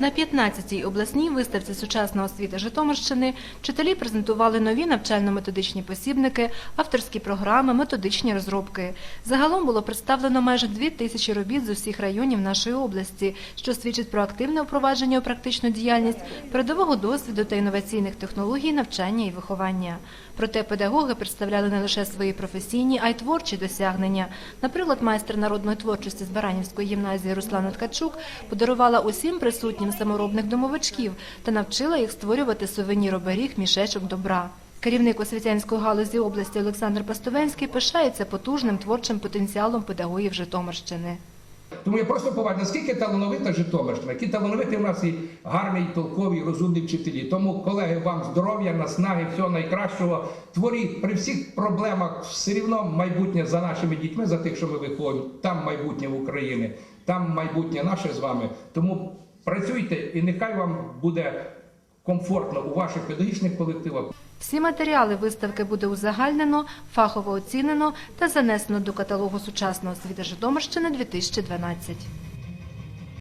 На 15-й обласній виставці сучасна освіта Житомирщини вчителі презентували нові навчально-методичні посібники, авторські програми, методичні розробки. Загалом було представлено майже дві тисячі робіт з усіх районів нашої області, що свідчить про активне впровадження у практичну діяльність, передового досвіду та інноваційних технологій навчання і виховання. Проте педагоги представляли не лише свої професійні, а й творчі досягнення. Наприклад, майстер народної творчості з Баранівської гімназії Руслана Ткачук подарувала усім присутнім саморобних домовичків та навчила їх створювати сувенір-оберіг мішечок добра. Керівник освітянської галузі області Олександр Пастовенський пишається потужним творчим потенціалом педагогів Житомирщини. Тому я просто побачив, наскільки талановита Житомирщина, які талановиті в нас і гарні, і толкові, і розумні вчителі. Тому, колеги, вам здоров'я, наснаги, всього найкращого. Творіть при всіх проблемах все рівно майбутнє за нашими дітьми, за тих, що ми виходимо. Там майбутнє України, там майбутнє наше з вами. Тому працюйте і нехай вам буде комфортно у ваших педагогічних колективах. Всі матеріали виставки буде узагальнено, фахово оцінено та занесено до каталогу сучасного освіти Житомирщини 2012.